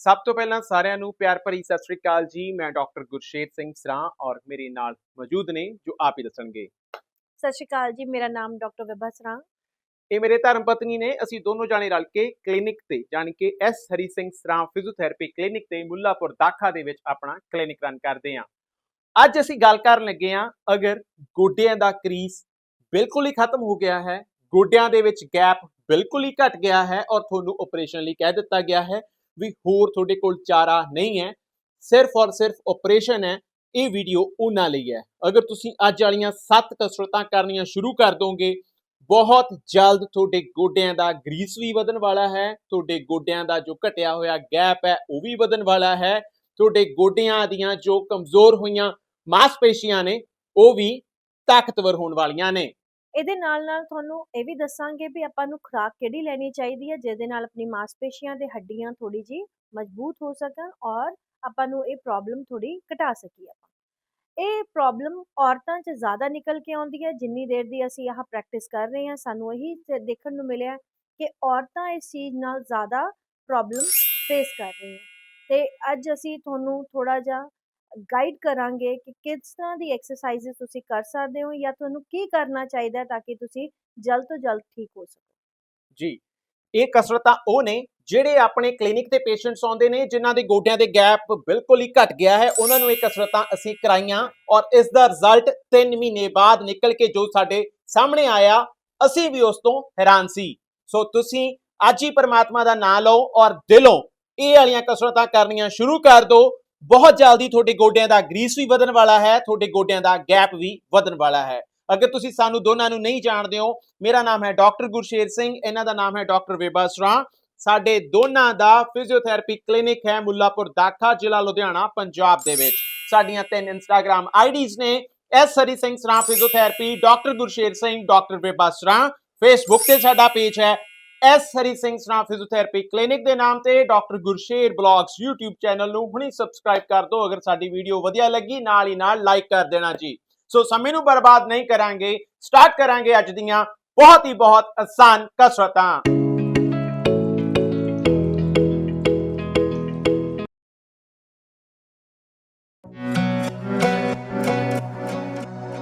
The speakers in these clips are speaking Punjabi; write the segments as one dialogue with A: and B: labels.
A: ਸਭ ਤੋਂ ਪਹਿਲਾਂ ਸਾਰਿਆਂ ਨੂੰ ਪਿਆਰ ਭਰੀ ਸਤਿ ਸ੍ਰੀ ਅਕਾਲ ਜੀ। ਮੈਂ ਡਾਕਟਰ ਗੁਰਸ਼ੇਰ ਸਿੰਘ ਸਰਾਂ ਔਰ ਮੇਰੇ ਨਾਲ ਮੌਜੂਦ ਨੇ ਜੋ ਆਪ ਹੀ ਦੱਸਣਗੇ।
B: ਸਤਿ ਸ਼੍ਰੀ ਅਕਾਲ ਜੀ ਮੇਰਾ ਨਾਮ ਡਾਕਟਰ ਵਿਭਾ ਸਰਾਂ।
A: ਇਹ ਮੇਰੇ ਧਰਮ ਪਤਨੀ ਨੇ ਅਸੀਂ ਦੋਨੋਂ ਜਾਣੇ ਰਲ ਕੇ ਕਲੀਨਿਕ ਤੇ ਯਾਨੀ ਕਿ S Hari Singh Sran physiotherapy clinic ਤੇ ਮੁੱਲਾਪੁਰ ਦਾਖਾ ਦੇ ਵਿੱਚ ਆਪਣਾ ਕਲੀਨਿਕ ਰਨ ਕਰਦੇ ਹਾਂ ਅੱਜ ਅਸੀਂ ਗੱਲ ਕਰਨ ਲੱਗੇ ਹਾਂ ਅਗਰ ਗੋਡਿਆਂ ਦਾ ਕਰੀਸ ਬਿਲਕੁਲ ਹੀ ਖਤਮ ਹੋ ਗਿਆ ਹੈ ਗੋਡਿਆਂ ਦੇ ਵਿੱਚ ਗੈਪ ਬਿਲਕੁਲ ਹੀ ਘਟ ਗਿਆ ਹੈ ਔਰ ਤੁਹਾਨੂੰ ਆਪਰੇਸ਼ਨ ਲਈ ਕਹਿ ਦਿੱਤਾ ਗਿਆ ਹੈ ਵੀ ਹੋਰ ਤੁਹਾਡੇ ਕੋਲ ਚਾਰਾ ਨਹੀਂ ਹੈ, ਸਿਰਫ ਔਰ ਸਿਰਫ ਆਪਰੇਸ਼ਨ ਹੈ, ਇਹ ਵੀਡੀਓ ਉਹਨਾਂ ਲਈ ਹੈ। ਅਗਰ ਤੁਸੀਂ ਅੱਜ ਵਾਲੀਆਂ 7 ਕਸਰਤਾਂ ਕਰਨੀਆਂ ਸ਼ੁਰੂ ਕਰ ਦੋਗੇ, ਬਹੁਤ ਜਲਦ ਤੁਹਾਡੇ ਗੋਡਿਆਂ ਦਾ ਗਰੀਸ ਵੀ ਵਧਣ ਵਾਲਾ ਹੈ, ਤੁਹਾਡੇ ਗੋਡਿਆਂ ਦਾ ਜੋ ਘਟਿਆ ਹੋਇਆ ਗੈਪ ਹੈ, ਉਹ ਵੀ ਵਧਣ ਵਾਲਾ ਹੈ, ਤੁਹਾਡੇ ਗੋਡਿਆਂ ਦੀਆਂ ਜੋ ਕਮਜ਼ੋਰ ਹੋਈਆਂ ਮਾਸਪੇਸ਼ੀਆਂ ਨੇ, ਉਹ ਵੀ ਤਾਕਤਵਰ ਹੋਣ ਵਾਲੀਆਂ ਨੇ।
B: ਇਹਦੇ ਨਾਲ ਨਾਲ ਤੁਹਾਨੂੰ ਇਹ ਵੀ ਦੱਸਾਂਗੇ ਵੀ ਆਪਾਂ ਨੂੰ ਖੁਰਾਕ ਕਿਹੜੀ ਲੈਣੀ ਚਾਹੀਦੀ ਹੈ, ਜਿਹਦੇ ਨਾਲ ਆਪਣੀ ਮਾਸਪੇਸ਼ੀਆਂ ਤੇ ਹੱਡੀਆਂ ਥੋੜੀ ਜੀ ਮਜ਼ਬੂਤ ਹੋ ਸਕਣ ਔਰ ਆਪਾਂ ਨੂੰ ਇਹ ਪ੍ਰੋਬਲਮ ਥੋੜੀ ਘਟਾ ਸਕੀਏ ਆਪਾਂ। ਇਹ ਪ੍ਰੋਬਲਮ ਔਰਤਾਂ 'ਚ ਜ਼ਿਆਦਾ ਨਿਕਲ ਕੇ ਆਉਂਦੀ ਹੈ, ਜਿੰਨੀ ਦੇਰ ਦੀ ਅਸੀਂ ਆਹ ਪ੍ਰੈਕਟਿਸ ਕਰ ਰਹੇ ਹਾਂ, ਸਾਨੂੰ ਇਹੀ ਦੇਖਣ ਨੂੰ ਮਿਲਿਆ ਕਿ ਔਰਤਾਂ ਇਸ ਚੀਜ਼ ਨਾਲ ਜ਼ਿਆਦਾ ਪ੍ਰੋਬਲਮ ਫੇਸ ਕਰ ਰਹੀਆਂ। ਤੇ ਅੱਜ ਅਸੀਂ ਤੁਹਾਨੂੰ ਥੋੜਾ ਜਿਹਾ ਗਾਈਡ ਕਰਾਂਗੇ ਕਿ ਕਿਸ ਤਰ੍ਹਾਂ ਦੀ ਐਕਸਰਸਾਈਜ਼ਸ ਤੁਸੀਂ ਕਰ ਸਕਦੇ ਹੋ ਜਾਂ ਤੁਹਾਨੂੰ ਕੀ ਕਰਨਾ ਚਾਹੀਦਾ ਤਾਂ ਕਿ ਤੁਸੀਂ ਜਲਦ ਤੋਂ ਜਲਦ ਠੀਕ ਹੋ ਸਕੋ।
A: ਜੀ, ਇਹ ਕਸਰਤਾਂ ਉਹ ਨੇ ਜਿਹੜੇ ਆਪਣੇ ਕਲੀਨਿਕ ਤੇ ਪੇਸ਼ੈਂਟਸ ਆਉਂਦੇ ਨੇ, ਜਿਨ੍ਹਾਂ ਦੇ ਗੋਡਿਆਂ ਦੇ ਗੈਪ ਬਿਲਕੁਲ ਹੀ ਘਟ ਗਿਆ ਹੈ, ਉਹਨਾਂ ਨੂੰ ਇਹ ਕਸਰਤਾਂ ਅਸੀਂ ਕਰਾਈਆਂ ਔਰ ਇਸ ਦਾ ਰਿਜ਼ਲਟ 3 ਮਹੀਨੇ ਬਾਅਦ ਨਿਕਲ ਕੇ ਜੋ ਸਾਡੇ ਸਾਹਮਣੇ ਆਇਆ, ਅਸੀਂ ਵੀ ਉਸ ਤੋਂ ਹੈਰਾਨ ਸੀ। ਸੋ ਤੁਸੀਂ ਅੱਜ ਹੀ ਪਰਮਾਤਮਾ ਦਾ ਨਾਮ ਲਓ ਔਰ ਦਿਲੋਂ ਇਹ ਵਾਲੀਆਂ ਕਸਰਤਾਂ ਕਰਨੀਆਂ ਸ਼ੁਰੂ ਕਰ ਦਿਓ। ਬਹੁਤ ਜਲਦੀ ਤੁਹਾਡੇ ਗੋਡਿਆਂ ਦਾ ਗਰੀਸ ਵੀ ਵਧਣ ਵਾਲਾ ਹੈ, ਤੁਹਾਡੇ ਗੋਡਿਆਂ ਦਾ ਗੈਪ ਵੀ ਵਧਣ ਵਾਲਾ ਹੈ। ਅਗਰ ਤੁਸੀਂ ਸਾਨੂੰ ਦੋਨਾਂ ਨੂੰ ਨਹੀਂ ਜਾਣਦੇ ਹੋ, ਮੇਰਾ ਨਾਮ ਹੈ ਡਾਕਟਰ ਗੁਰਸ਼ੇਰ ਸਿੰਘ, ਇਹਨਾਂ ਦਾ ਨਾਮ ਹੈ ਡਾਕਟਰ ਵੇਬਾ ਸਰਾਂ। ਸਾਡੇ ਦੋਨਾਂ ਦਾ ਫਿਜ਼ੀਓਥੈਰੇਪੀ ਕਲੀਨਿਕ ਹੈ ਮੁੱਲਾਪੁਰ ਦਾਖਾ, ਜ਼ਿਲ੍ਹਾ ਲੁਧਿਆਣਾ, ਪੰਜਾਬ ਦੇ ਵਿੱਚ। ਸਾਡੀਆਂ ਤਿੰਨ ਇੰਸਟਾਗ੍ਰam ਆਈਡੀਜ਼ ਨੇ, S Hari Singh Sran physiotherapy, doctor Gursher Singh, doctor Veba Sran. Facebook ਤੇ ਸਾਡਾ ਪੇਜ ਹੈ S Hari Singh Sran physiotherapy clinic ਦੇ ਨਾਮ ਤੇ doctor Gursher vlogs YouTube channel ਨੂੰ ਹੁਣੇ ਸਬਸਕ੍ਰਾਈਬ ਕਰ ਦਿਓ, ਅਗਰ ਸਾਡੀ ਵੀਡੀਓ ਵਧੀਆ ਲੱਗੀ, ਨਾਲ ਹੀ ਨਾਲ ਲਾਈਕ ਕਰ ਦੇਣਾ ਜੀ। ਸੋ ਸਮੇਂ ਨੂੰ ਬਰਬਾਦ ਨਹੀਂ ਕਰਾਂਗੇ ਸਟਾਰਟ ਕਰਾਂਗੇ ਅੱਜ ਦੀਆਂ ਬਹੁਤ ਹੀ ਬਹੁਤ ਆਸਾਨ ਕਸਰਤਾਂ।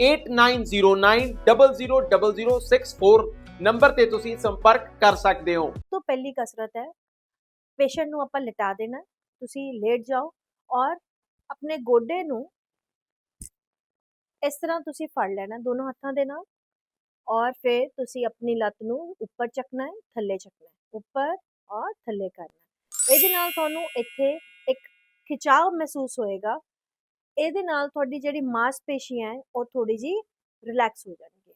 A: 8909000064 ਨੰਬਰ ਤੇ ਤੁਸੀਂ ਸੰਪਰਕ ਕਰ ਸਕਦੇ ਹੋ।
B: ਤੋਂ ਪਹਿਲੀ ਕਸਰਤ ਹੈ, ਪੇਸ਼ੈਂਟ ਨੂੰ ਆਪਾਂ ਲਿਟਾ ਦੇਣਾ ਤੁਸੀਂ ਲੇਟ ਜਾਓ ਔਰ ਆਪਣੇ ਗੋਡੇ ਨੂੰ ਇਸ ਤਰ੍ਹਾਂ ਤੁਸੀਂ ਫੜ ਲੈਣਾ ਹੈ ਦੋਨੋਂ ਹੱਥਾਂ ਦੇ ਨਾਲ ਔਰ ਫਿਰ ਤੁਸੀਂ ਆਪਣੀ ਲੱਤ ਨੂੰ ਉੱਪਰ ਚੱਕਣਾ ਹੈ, ਥੱਲੇ ਚੱਕਣਾ ਹੈ, ਉੱਪਰ ਔਰ ਥੱਲੇ ਕਰਨਾ ਇਹਦੇ ਨਾਲ ਤੁਹਾਨੂੰ ਇੱਥੇ ਇੱਕ ਖਿਚਾਵ ਮਹਿਸੂਸ ਹੋਏਗਾ ਇਹਦੇ ਨਾਲ ਤੁਹਾਡੀ ਜਿਹੜੀ ਮਾਸਪੇਸ਼ੀਆਂ ਹੈ ਉਹ ਥੋੜੀ ਜੀ ਰਿਲੈਕਸ ਹੋ ਜਾਣਗੀਆਂ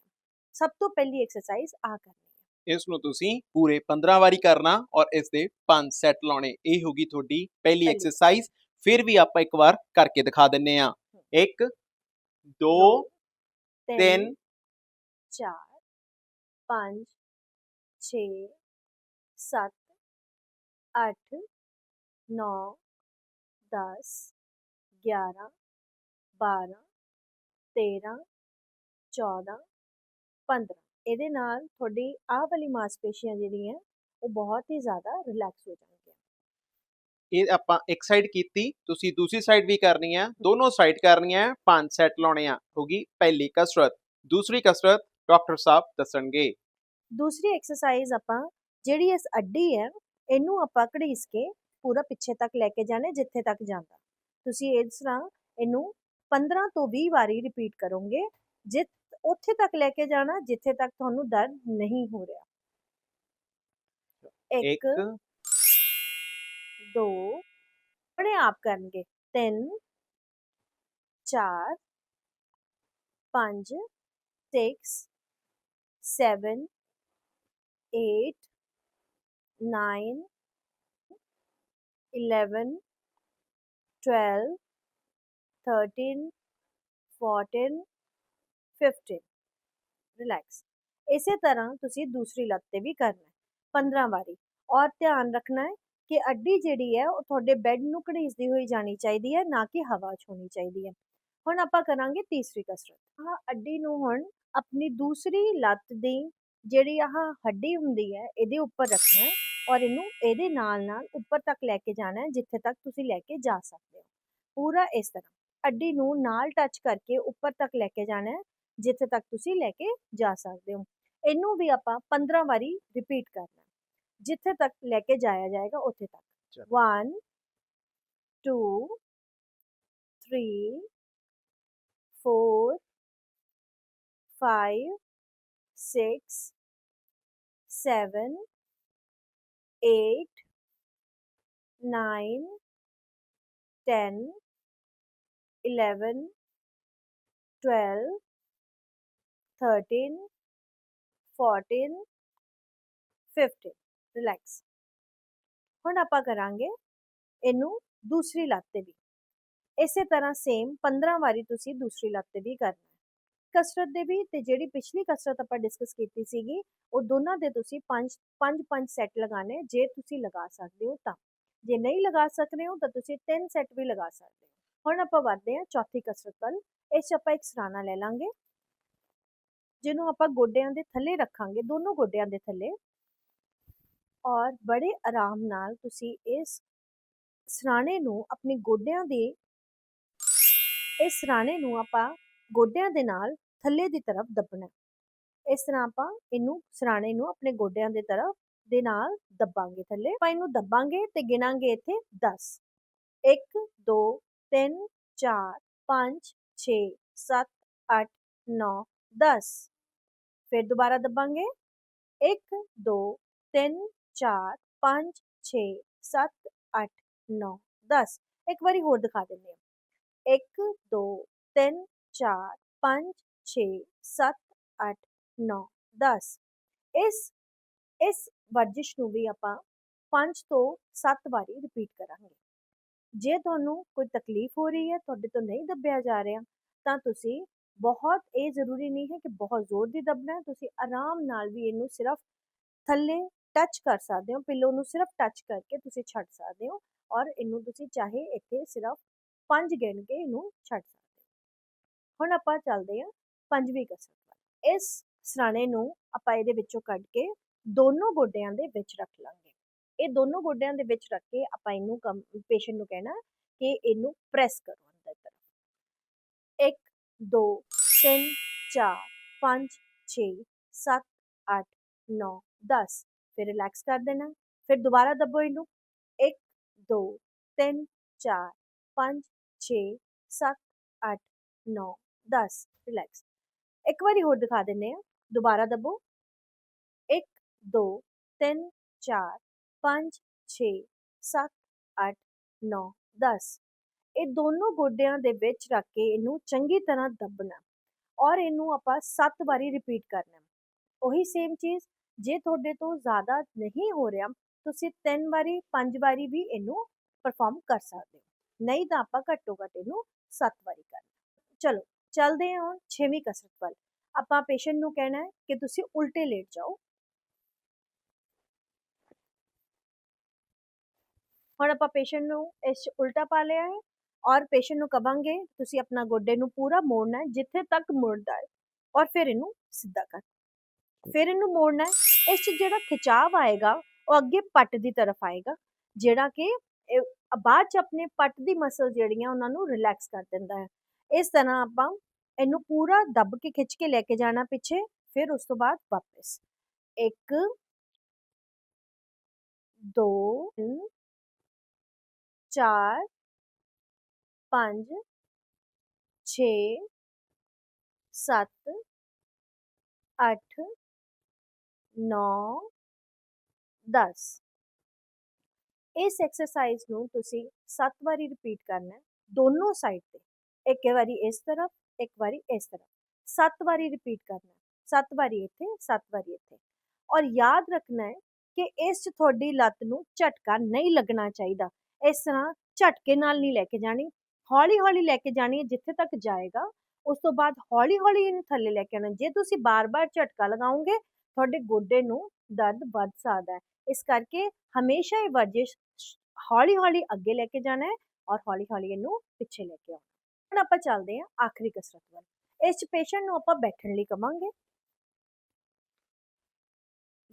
B: ਸਭ ਤੋਂ ਪਹਿਲੀ ਐਕਸਰਸਾਈਜ਼ ਆ ਕਰਨੀ
A: ਇਸ ਨੂੰ ਤੁਸੀਂ ਪੂਰੇ 15 ਵਾਰੀ ਕਰਨਾ ਔਰ ਇਸ ਦੇ 5 ਸੈੱਟ ਲਾਉਣੇ। ਇਹ ਹੋਗੀ ਤੁਹਾਡੀ ਪਹਿਲੀ ਐਕਸਰਸਾਈਜ਼ ਫਿਰ ਵੀ ਆਪਾਂ ਇੱਕ ਵਾਰ ਕਰਕੇ ਦਿਖਾ ਦਿੰਨੇ ਆ। 1 2 3
B: 4 5 6 7 8 9 10 ਬਾਰਾਂ ਤੇਰ੍ਹਾਂ ਚੌਦ੍ਹਾਂ ਪੰਦਰ੍ਹਾਂ ਇਹਦੇ ਨਾਲ ਤੁਹਾਡੀ ਆਹ ਵਾਲੀ ਮਾਸਪੇਸ਼ੀਆਂ ਜਿਹੜੀਆਂ ਉਹ ਬਹੁਤ ਹੀ ਜ਼ਿਆਦਾ ਰਿਲੈਕਸ ਹੋ ਜਾਣਗੀਆਂ।
A: ਇਹ ਆਪਾਂ ਇੱਕ ਸਾਈਡ ਕੀਤੀ ਤੁਸੀਂ ਦੂਸਰੀ ਸਾਈਡ ਵੀ ਕਰਨੀ ਹੈ। ਦੋਨੋਂ ਸਾਈਡ ਕਰਨੀ ਹੈ ਪੰਜ ਸੈਟ ਲਾਉਣੇ ਆ। ਹੋਗੀ ਪਹਿਲੀ ਕਸਰਤ। ਦੂਸਰੀ ਕਸਰਤ ਡਾਕਟਰ ਸਾਹਿਬ ਦੱਸਣਗੇ।
B: ਦੂਸਰੀ ਐਕਸਰਸਾਈਜ਼ ਆਪਾਂ ਜਿਹੜੀ ਇਸ ਅੱਡੀ ਹੈ ਇਹਨੂੰ ਆਪਾਂ ਘੜੀਸ ਕੇ ਪੂਰਾ ਪਿੱਛੇ ਤੱਕ ਲੈ ਕੇ ਜਾਣਾ ਜਿੱਥੇ ਤੱਕ ਜਾਂਦਾ। ਤੁਸੀਂ ਇਸ ਤਰ੍ਹਾਂ ਇਹਨੂੰ 15 ਤੋਂ 20 ਵਾਰੀ ਰਿਪੀਟ ਕਰੋਗੇ ਜਿੱਤ ਉੱਥੇ ਤੱਕ ਲੈ ਕੇ ਜਾਣਾ ਜਿੱਥੇ ਤੱਕ ਤੁਹਾਨੂੰ ਦਰਦ ਨਹੀਂ ਹੋ ਰਿਹਾ
A: ਇੱਕ
B: ਇੱਕ ਦੋ ਆਪਣੇ ਆਪ ਕਰਨਗੇ ਤਿੰਨ ਚਾਰ ਪੰਜ 6 7 8 9 11 12 13 14 15 ਰਿਲੈਕਸ ਇਸੇ ਤਰ੍ਹਾਂ ਤੁਸੀਂ ਦੂਸਰੀ ਲੱਤ ਤੇ ਵੀ ਕਰਨਾ ਹੈ। 15 ਵਾਰੀ। ਔਰ ਧਿਆਨ ਰੱਖਣਾ ਹੈ ਕਿ ਅੱਡੀ ਜਿਹੜੀ ਹੈ ਉਹ ਤੁਹਾਡੇ ਬੈੱਡ ਨੂੰ ਘੜੀਸਦੀ ਹੋਈ ਜਾਣੀ ਚਾਹੀਦੀ ਹੈ, ਨਾ ਕਿ ਹਵਾ 'ਚ ਹੋਣੀ ਚਾਹੀਦੀ ਹੈ। ਹੁਣ ਆਪਾਂ ਕਰਾਂਗੇ ਤੀਸਰੀ ਕਸਰਤ। ਆਹ ਅੱਡੀ ਨੂੰ ਹੁਣ ਆਪਣੀ ਦੂਸਰੀ ਲੱਤ ਦੀ ਜਿਹੜੀ ਆਹ ਹੱਡੀ ਹੁੰਦੀ ਹੈ, ਇਹਦੇ ਉੱਪਰ ਰੱਖਣਾ ਹੈ ਔਰ ਇਹਨੂੰ ਇਹਦੇ ਨਾਲ ਨਾਲ ਉੱਪਰ ਤੱਕ ਲੈ ਕੇ ਜਾਣਾ ਹੈ, ਜਿੱਥੇ ਤੱਕ ਤੁਸੀਂ ਲੈ ਕੇ ਜਾ ਸਕਦੇ ਹੋ। ਪੂਰਾ ਇਸ ਤਰ੍ਹਾਂ। ਅੱਡੀ ਨੂੰ ਨਾਲ ਟੱਚ ਕਰਕੇ ਉੱਪਰ ਤੱਕ ਲੈ ਕੇ ਜਾਣਾ ਹੈ ਜਿੱਥੇ ਤੱਕ ਤੁਸੀਂ ਲੈ ਕੇ ਜਾ ਸਕਦੇ ਹੋ। ਇਹਨੂੰ ਵੀ ਆਪਾਂ 15 ਵਾਰੀ ਰਿਪੀਟ ਕਰਨਾ ਜਿੱਥੇ ਤੱਕ ਲੈ ਕੇ ਜਾਇਆ ਜਾਏਗਾ ਉੱਥੇ ਤੱਕ।
A: ਚਲੋ।
B: 1 2 3 4 5 6 7 8 9 10 11 12 13 14 15 ਰਿਲੈਕਸ ਹੁਣ ਆਪਾਂ ਕਰਾਂਗੇ ਇਹਨੂੰ ਦੂਸਰੀ ਲੱਤ ਤੇ ਵੀ। ਇਸੇ ਤਰ੍ਹਾਂ ਸੇਮ 15 ਵਾਰੀ ਤੁਸੀਂ ਦੂਸਰੀ ਲੱਤ ਤੇ ਵੀ ਕਰਨਾ ਕਸਰਤ ਦੇ ਵੀ ਤੇ ਜਿਹੜੀ ਪਿਛਲੀ ਕਸਰਤ ਆਪਾਂ ਡਿਸਕਸ ਕੀਤੀ ਸੀਗੀ, ਉਹ ਦੋਨਾਂ ਦੇ ਤੁਸੀਂ 5 5 5 ਸੈੱਟ ਲਗਾਣੇ ਜੇ ਤੁਸੀਂ ਲਗਾ ਸਕਦੇ ਹੋ ਤਾਂ। ਜੇ ਨਹੀਂ ਲਗਾ ਸਕਦੇ ਹੋ ਤਾਂ ਤੁਸੀਂ 3 ਸੈੱਟ ਵੀ ਲਗਾ ਸਕਦੇ ਹੋ। ਹੁਣ ਆਪਾਂ ਵਧਦੇ ਹਾਂ ਚੌਥੀ ਕਸਰਤ ਵੱਲ। ਇਸ 'ਚ ਆਪਾਂ ਇੱਕ ਸਰਾਣਾ ਲੈ ਲਾਂਗੇ, ਜਿਹਨੂੰ ਆਪਾਂ ਗੋਡਿਆਂ ਦੇ ਥੱਲੇ ਰੱਖਾਂਗੇ, ਦੋਨੋਂ ਗੋਡਿਆਂ ਦੇ ਥੱਲੇ। ਔਰ ਬੜੇ ਆਰਾਮ ਨਾਲ ਤੁਸੀਂ ਇਸ ਸਰਾਣੇ ਨੂੰ ਆਪਣੇ ਗੋਡਿਆਂ ਦੇ, ਇਸ ਸਰਾਣੇ ਨੂੰ ਆਪਾਂ ਗੋਡਿਆਂ ਦੇ ਨਾਲ ਥੱਲੇ ਦੀ ਤਰਫ ਦੱਬਣਾ। ਇਸ ਤਰ੍ਹਾਂ ਆਪਾਂ ਇਹਨੂੰ, ਸਰਾਣੇ ਨੂੰ ਆਪਣੇ ਗੋਡਿਆਂ ਦੇ ਤਰਫ ਦੇ ਨਾਲ ਦੱਬਾਂਗੇ ਥੱਲੇ। ਆਪਾਂ ਇਹਨੂੰ ਦੱਬਾਂਗੇ ਤੇ ਗਿਣਾਂਗੇ ਇੱਥੇ 10 1 2 3 4 5 6 7 8 9 10 ਫਿਰ ਦੁਬਾਰਾ ਦੱਬਾਂਗੇ 1 2 3 4 5 6 7 8 9 10 ਇੱਕ ਵਾਰੀ ਹੋਰ ਦਿਖਾ ਦਿੰਦੇ ਹਾਂ 1 2 3 4 5 6 7 8 9 10 ਇਸ ਇਸ ਵਰਜਿਸ਼ ਨੂੰ ਵੀ ਆਪਾਂ 5 ਤੋਂ 7 ਵਾਰੀ ਰਿਪੀਟ ਕਰਾਂਗੇ ਜੇ ਤੁਹਾਨੂੰ ਕੋਈ ਤਕਲੀਫ ਹੋ ਰਹੀ ਹੈ, ਤੁਹਾਡੇ ਤੋਂ ਨਹੀਂ ਦੱਬਿਆ ਜਾ ਰਿਹਾ, ਤਾਂ ਤੁਸੀਂ ਬਹੁਤ, ਇਹ ਜ਼ਰੂਰੀ ਨਹੀਂ ਹੈ ਕਿ ਬਹੁਤ ਜ਼ੋਰ ਦੀ ਦੱਬਣਾ ਹੈ, ਤੁਸੀਂ ਆਰਾਮ ਨਾਲ ਵੀ ਇਹਨੂੰ ਸਿਰਫ ਥੱਲੇ ਟੱਚ ਕਰ ਸਕਦੇ ਹੋ ਪਿੱਲੋ ਨੂੰ ਸਿਰਫ ਟੱਚ ਕਰਕੇ ਤੁਸੀਂ ਛੱਡ ਸਕਦੇ ਹੋ ਔਰ ਇਹਨੂੰ ਤੁਸੀਂ ਚਾਹੇ ਇੱਥੇ ਸਿਰਫ ਪੰਜ ਗਿਣ ਕੇ ਇਹਨੂੰ ਛੱਡ ਸਕਦੇ ਹੋ। ਹੁਣ ਆਪਾਂ ਚੱਲਦੇ ਹਾਂ ਪੰਜਵੀਂ ਕਸਰਤ ਵੱਲ। ਇਸ ਸਰਾਣੇ ਨੂੰ ਆਪਾਂ ਇਹਦੇ ਵਿੱਚੋਂ ਕੱਢ ਕੇ ਦੋਨੋਂ ਗੋਡਿਆਂ ਦੇ ਵਿੱਚ ਰੱਖ ਲਾਂਗੇ। ਇਹ ਦੋਨੋਂ ਗੋਡਿਆਂ ਦੇ ਵਿੱਚ ਰੱਖ ਕੇ ਆਪਾਂ ਇਹਨੂੰ ਪੇਸ਼ੈਂਟ ਨੂੰ ਕਹਿਣਾ ਕਿ ਇਹਨੂੰ ਪ੍ਰੈਸ ਕਰੋ ਅੰਦਰ ਤਰਫ। 1 2 3 4 5 6 7 8 9 10 ਫਿਰ ਰਿਲੈਕਸ ਕਰ ਦੇਣਾ। ਫਿਰ ਦੁਬਾਰਾ ਦੱਬੋ ਇਹਨੂੰ। 1 2 3 4 5 6 7 8 9 10 ਰਿਲੈਕਸ ਇੱਕ ਵਾਰੀ ਹੋਰ ਦਿਖਾ ਦਿੰਨੇ ਆ ਦੁਬਾਰਾ ਦੱਬੋ। 1 2 3 4 5 6 7 8 9 10 ਇਹ ਦੋਨੋਂ ਗੋਡਿਆਂ ਦੇ ਵਿੱਚ ਰੱਖ ਕੇ ਇਹਨੂੰ ਚੰਗੀ ਤਰ੍ਹਾਂ ਦੱਬਣਾ ਔਰ ਇਹਨੂੰ ਆਪਾਂ 7 ਵਾਰੀ ਰਿਪੀਟ ਕਰਨਾ। ਉਹੀ ਸੇਮ ਚੀਜ਼, ਜੇ ਤੁਹਾਡੇ ਤੋਂ ਜ਼ਿਆਦਾ ਨਹੀਂ ਹੋ ਰਿਹਾ, ਤੁਸੀਂ 3 ਵਾਰੀ 5 ਵਾਰੀ ਵੀ ਇਹਨੂੰ ਪਰਫਾਰਮ ਕਰ ਸਕਦੇ ਹੋ। ਨਹੀਂ ਤਾਂ ਆਪਾਂ ਘੱਟੋ ਘੱਟ ਇਹਨੂੰ 7 ਵਾਰੀ ਕਰਨਾ ਚਲੋ, ਚੱਲਦੇ ਹਾਂ ਹੁਣ 6ਵੀਂ ਕਸਰਤ ਵੱਲ। ਆਪਾਂ ਪੇਸ਼ੈਂਟ ਨੂੰ ਕਹਿਣਾ ਹੈ ਕਿ ਤੁਸੀਂ ਉਲਟੇ ਲੇਟ ਜਾਓ। ਹੁਣ ਆਪਾਂ ਪੇਸ਼ੈਂਟ ਨੂੰ ਇਸ ਉਲਟਾ ਪਾ ਲਿਆ ਹੈ ਔਰ ਪੇਸ਼ੈਂਟ ਨੂੰ ਕਵਾਂਗੇ, ਤੁਸੀਂ ਆਪਣਾ ਗੋਡੇ ਨੂੰ ਪੂਰਾ ਮੋੜਨਾ ਹੈ, ਜਿੱਥੇ ਤੱਕ ਮੁੜਦਾ ਹੈ। ਔਰ ਫਿਰ ਇਹਨੂੰ ਸਿੱਧਾ ਕਰ। ਫਿਰ ਇਹਨੂੰ ਮੋੜਨਾ ਹੈ, ਇਸ 'ਚ ਜਿਹੜਾ ਖਿਚਾਵ ਆਏਗਾ, ਉਹ ਅੱਗੇ ਪੱਟ ਦੀ ਤਰਫ ਆਏਗਾ, ਜਿਹੜਾ ਕਿ ਬਾਅਦ 'ਚ ਆਪਣੇ ਪੱਟ ਦੀ ਮਸਲ ਜਿਹੜੀਆਂ ਉਹਨਾਂ ਨੂੰ ਰਿਲੈਕਸ ਕਰ ਦਿੰਦਾ ਹੈ। ਇਸ ਤਰ੍ਹਾਂ ਆਪਾਂ ਇਹਨੂੰ ਪੂਰਾ ਦੱਬ ਕੇ ਖਿੱਚ ਕੇ ਲੈ ਕੇ ਜਾਣਾ ਪਿੱਛੇ, ਫਿਰ ਉਸ ਤੋਂ ਬਾਅਦ ਵਾਪਸ। 1 2 4 5 6 7 8 9 10 ਇਸ ਐਕਸਰਸਾਈਜ਼ ਨੂੰ ਤੁਸੀਂ 7 ਵਾਰੀ ਰਿਪੀਟ ਕਰਨਾ ਹੈ ਦੋਨੋਂ ਸਾਈਡ ਤੇ ਇੱਕ ਵਾਰੀ ਇਸ ਤਰਫ ਇੱਕ ਵਾਰੀ ਇਸ ਤਰਫ 7 ਵਾਰੀ ਰਿਪੀਟ ਕਰਨਾ ਹੈ 7 ਵਾਰੀ ਇੱਥੇ 7 ਵਾਰੀ ਇੱਥੇ ਔਰ ਯਾਦ ਰੱਖਣਾ ਹੈ ਕਿ ਇਸ 'ਚ ਤੁਹਾਡੀ ਲੱਤ ਨੂੰ ਝਟਕਾ ਨਹੀਂ ਲੱਗਣਾ ਚਾਹੀਦਾ ਇਸ ਤਰ੍ਹਾਂ ਝਟਕੇ ਨਾਲ ਨਹੀਂ ਲੈ ਕੇ ਜਾਣੀ ਹੌਲੀ ਹੌਲੀ ਲੈ ਕੇ ਜਾਣੀ ਹੈ ਜਿੱਥੇ ਤੱਕ ਜਾਏਗਾ, ਉਸ ਤੋਂ ਬਾਅਦ ਹੌਲੀ ਹੌਲੀ ਇਹਨੂੰ ਥੱਲੇ ਲੈ ਕੇ ਆਉਣਾ। ਜੇ ਤੁਸੀਂ ਬਾਰ-ਬਾਰ ਝਟਕਾ ਲਗਾਓਗੇ, ਤੁਹਾਡੇ ਗੋਡੇ ਨੂੰ ਦਰਦ ਵੱਧ ਸਕਦਾ ਹੈ। ਇਸ ਕਰਕੇ ਹਮੇਸ਼ਾ ਇਹ ਵਰਜਿਸ਼ ਹੌਲੀ ਹੌਲੀ ਅੱਗੇ ਲੈ ਕੇ ਜਾਣਾ ਹੈ ਔਰ ਹੌਲੀ ਹੌਲੀ ਇਹਨੂੰ ਪਿੱਛੇ ਲੈ ਕੇ ਆਉਣਾ। ਹੁਣ ਆਪਾਂ ਚੱਲਦੇ ਹਾਂ ਆਖਰੀ ਕਸਰਤ ਵੱਲ। ਇਸ ਪੇਸ਼ੈਂਟ ਨੂੰ ਆਪਾਂ ਬੈਠਣ ਲਈ ਕਵਾਂਗੇ।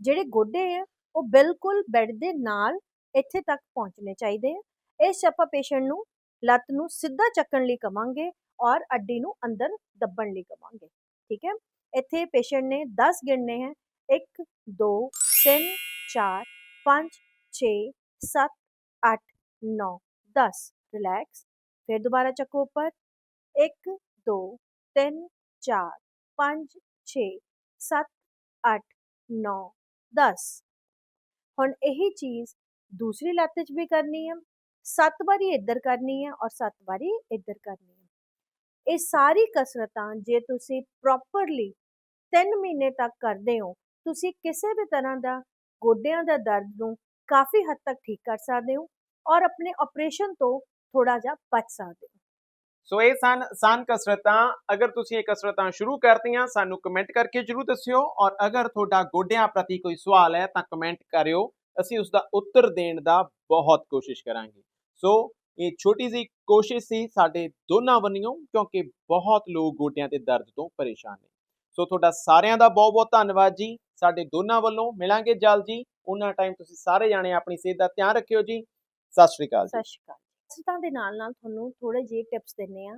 B: ਜਿਹੜੇ ਗੋਡੇ ਆ, ਉਹ ਬਿਲਕੁਲ ਬੈੱਡ ਦੇ ਨਾਲ ਇੱਥੇ ਤੱਕ ਪਹੁੰਚਣੇ ਚਾਹੀਦੇ ਆ। ਇਸ 'ਚ ਆਪਾਂ ਪੇਸ਼ੈਂਟ ਨੂੰ ਲੱਤ ਨੂੰ ਸਿੱਧਾ ਚੱਕਣ ਲਈ ਕਵਾਂਗੇ ਔਰ ਅੱਡੀ ਨੂੰ ਅੰਦਰ ਦੱਬਣ ਲਈ ਕਵਾਂਗੇ, ਠੀਕ ਹੈ? ਇੱਥੇ ਪੇਸ਼ੈਂਟ ਨੇ 10 ਗਿਣਨੇ ਹੈ। 1 2 3 4 5 6 7 8 9 10 ਰਿਲੈਕਸ ਫਿਰ ਦੁਬਾਰਾ ਚੱਕੋ ਉੱਪਰ। 1 2 3 4 5 6 7 8 9 10 ਹੁਣ ਇਹੀ ਚੀਜ਼ ਦੂਸਰੀ ਲੱਤ 'ਚ ਵੀ ਕਰਨੀ ਹੈ ਸੱਤ ਵਾਰੀ ਇੱਧਰ ਕਰਨੀ ਹੈ ਔਰ ਸੱਤ ਵਾਰੀ ਇੱਧਰ ਕਰਨੀ ਹੈ ਇਹ ਸਾਰੀ ਕਸਰਤਾਂ ਜੇ ਤੁਸੀਂ ਪ੍ਰੋਪਰਲੀ 3 ਮਹੀਨੇ ਤੱਕ ਕਰਦੇ ਹੋ ਤੁਸੀਂ ਕਿਸੇ ਵੀ ਤਰ੍ਹਾਂ ਦਾ ਗੋਡਿਆਂ ਦਾ ਦਰਦ ਨੂੰ ਕਾਫੀ ਹੱਦ ਤੱਕ ਠੀਕ ਕਰ ਸਕਦੇ ਹੋ ਔਰ ਆਪਣੇ ਆਪਰੇਸ਼ਨ ਤੋਂ ਥੋੜਾ ਜਿਹਾ ਬਚ ਸਕਦੇ ਹੋ
A: ਸੋ ਇਹ ਸਨ ਆਸਾਨ ਕਸਰਤਾਂ ਅਗਰ ਤੁਸੀਂ ਇਹ ਕਸਰਤਾਂ ਸ਼ੁਰੂ ਕਰਤੀਆਂ ਸਾਨੂੰ ਕਮੈਂਟ ਕਰਕੇ ਜਰੂਰ ਦੱਸਿਓ ਔਰ ਅਗਰ ਤੁਹਾਡਾ ਗੋਡਿਆਂ ਪ੍ਰਤੀ ਕੋਈ ਸਵਾਲ ਹੈ ਤਾਂ ਕਮੈਂਟ ਕਰਿਓ ਅਸੀਂ ਉਸ ਦਾ ਉੱਤਰ ਦੇਣ ਦਾ ਬਹੁਤ ਕੋਸ਼ਿਸ਼ ਕਰਾਂਗੇ। ਸੋ ਇਹ ਛੋਟੀ ਜਿਹੀ ਕੋਸ਼ਿਸ਼ ਸੀ ਸਾਡੇ ਦੋਨਾਂ ਵੱਲੋਂ, ਕਿਉਂਕਿ ਬਹੁਤ ਲੋਕ ਗੋਡਿਆਂ ਤੇ ਦਰਦ ਤੋਂ ਪਰੇਸ਼ਾਨ ਨੇ। ਸੋ ਤੁਹਾਡਾ ਸਾਰਿਆਂ ਦਾ ਬਹੁਤ ਬਹੁਤ ਧੰਨਵਾਦ ਜੀ। ਸਾਡੇ ਦੋਨਾਂ ਵੱਲੋਂ ਮਿਲਾਂਗੇ ਜਲਦ ਜੀ। ਉਹਨਾਂ ਟਾਈਮ ਤੁਸੀਂ ਸਾਰੇ ਜਾਣੇ ਆਪਣੀ ਸਿਹਤ ਦਾ ਧਿਆਨ ਰੱਖਿਓ ਜੀ। ਸਤਿ ਸ਼੍ਰੀ ਅਕਾਲ
B: ਸਤਿ ਸ਼੍ਰੀ ਅਕਾਲ। ਕਸਰਤਾਂ ਦੇ ਨਾਲ ਨਾਲ ਤੁਹਾਨੂੰ ਥੋੜੇ ਜਿਹੇ ਟਿਪਸ ਦਿੰਨੇ ਆ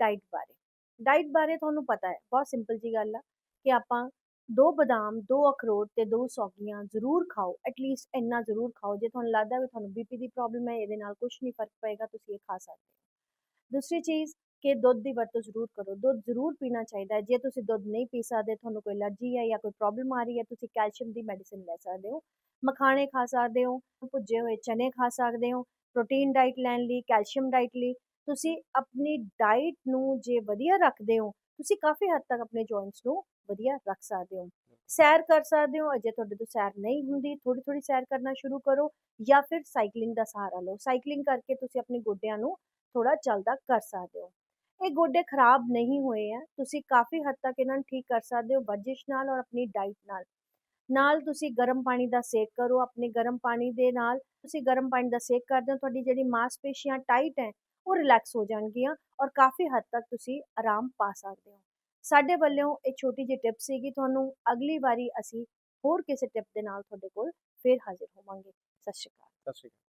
B: ਡਾਈਟ ਬਾਰੇ। ਡਾਈਟ ਬਾਰੇ ਤੁਹਾਨੂੰ ਪਤਾ ਹੈ, ਬਹੁਤ ਸਿੰਪਲ ਜੀ ਗੱਲ ਆ ਕਿ ਆਪਾਂ ਦੋ ਬਦਾਮ, ਦੋ ਅਖਰੋਟ ਤੇ ਦੋ ਸੌਗੀਆਂ ਜ਼ਰੂਰ ਖਾਓ ਐਟਲੀਸਟ ਇੰਨਾ ਜ਼ਰੂਰ ਖਾਓ, ਜੇ ਤੁਹਾਨੂੰ ਲੱਗਦਾ ਵੀ ਤੁਹਾਨੂੰ ਬੀਪੀ ਦੀ ਪ੍ਰੋਬਲਮ ਹੈ, ਇਹਦੇ ਨਾਲ ਕੁਝ ਨਹੀਂ ਫ਼ਰਕ ਪਏਗਾ, ਤੁਸੀਂ ਇਹ ਖਾ ਸਕਦੇ ਹੋ। ਦੂਸਰੀ ਚੀਜ਼, ਕਿ ਦੁੱਧ ਦੀ ਵਰਤੋਂ ਜ਼ਰੂਰ ਕਰੋ, ਦੁੱਧ ਜ਼ਰੂਰ ਪੀਣਾ ਚਾਹੀਦਾ ਹੈ ਜੇ ਤੁਸੀਂ ਦੁੱਧ ਨਹੀਂ ਪੀ ਸਕਦੇ, ਤੁਹਾਨੂੰ ਕੋਈ ਅਲਰਜੀ ਹੈ ਜਾਂ ਕੋਈ ਪ੍ਰੋਬਲਮ ਆ ਰਹੀ ਹੈ, ਤੁਸੀਂ ਕੈਲਸ਼ੀਅਮ ਦੀ ਮੈਡੀਸਿਨ ਲੈ ਸਕਦੇ ਹੋ, ਮਖਾਣੇ ਖਾ ਸਕਦੇ ਹੋ, ਭੁੱਜੇ ਹੋਏ ਚਨੇ ਖਾ ਸਕਦੇ ਹੋ ਪ੍ਰੋਟੀਨ ਡਾਈਟ ਲੈਣ ਲਈ ਕੈਲਸ਼ੀਅਮ ਡਾਈਟ ਲਈ, ਤੁਸੀਂ ਆਪਣੀ ਡਾਈਟ ਨੂੰ ਜੇ ਵਧੀਆ ਰੱਖਦੇ ਹੋ ਤੁਸੀਂ ਕਾਫੀ ਹੱਦ ਤੱਕ ਆਪਣੇ ਜੁਆਇੰਟਸ ਨੂੰ ਵਧੀਆ ਰੱਖ ਸਕਦੇ ਹੋ। ਸੈਰ ਕਰ ਸਕਦੇ ਹੋ ਅਜੇ ਤੁਹਾਡੇ ਤੋਂ ਸੈਰ ਨਹੀਂ ਹੁੰਦੀ ਥੋੜੀ ਥੋੜੀ ਸੈਰ ਕਰਨਾ ਸ਼ੁਰੂ ਕਰੋ ਜਾਂ ਫਿਰ ਸਾਈਕਲਿੰਗ ਦਾ ਸਹਾਰਾ ਲਓ। ਸਾਈਕਲਿੰਗ ਕਰਕੇ ਤੁਸੀਂ ਆਪਣੇ ਗੋਡਿਆਂ ਨੂੰ ਥੋੜਾ ਚੱਲਦਾ ਕਰ ਸਕਦੇ ਹੋ। ਇਹ ਗੋਡੇ ਖਰਾਬ ਨਹੀਂ ਹੋਏ ਆ ਤੁਸੀਂ ਕਾਫੀ ਹੱਦ ਤੱਕ ਇਹਨਾਂ ਨੂੰ ਠੀਕ ਕਰ ਸਕਦੇ ਹੋ ਵਰਜਿਸ਼ ਨਾਲ ਔਰ ਆਪਣੀ ਡਾਈਟ ਨਾਲ। ਨਾਲ ਤੁਸੀਂ ਗਰਮ ਪਾਣੀ ਦਾ ਸੇਕ ਕਰੋ ਆਪਣੇ ਗਰਮ ਪਾਣੀ ਦੇ ਨਾਲ ਤੁਸੀਂ ਗਰਮ ਪਾਣੀ ਦਾ ਸੇਕ ਕਰਦੇ ਹੋ ਤੁਹਾਡੀ ਜਿਹੜੀ ਮਾਸਪੇਸ਼ੀਆਂ ਟਾਈਟ ਹੈ ਉਹ ਰਿਲੈਕਸ ਹੋ ਜਾਣਗੀਆਂ ਔਰ ਕਾਫੀ ਹੱਦ ਤੱਕ ਤੁਸੀਂ ਆਰਾਮ ਪਾ ਸਕਦੇ ਹੋ। ਸਾਡੇ ਵੱਲੋਂ ਇਹ ਛੋਟੀ ਜਿਹੀ ਟਿਪ ਸੀਗੀ, ਤੁਹਾਨੂੰ ਅਗਲੀ ਵਾਰੀ ਅਸੀਂ ਹੋਰ ਕਿਸੇ ਟਿਪ ਦੇ ਨਾਲ ਤੁਹਾਡੇ ਕੋਲ ਫੇਰ ਹਾਜ਼ਰ ਹੋਵਾਂਗੇ। ਸਤਿ ਸ਼੍ਰੀ ਅਕਾਲ।
A: ਸਤਿ ਸ਼੍ਰੀ ਅਕਾਲ।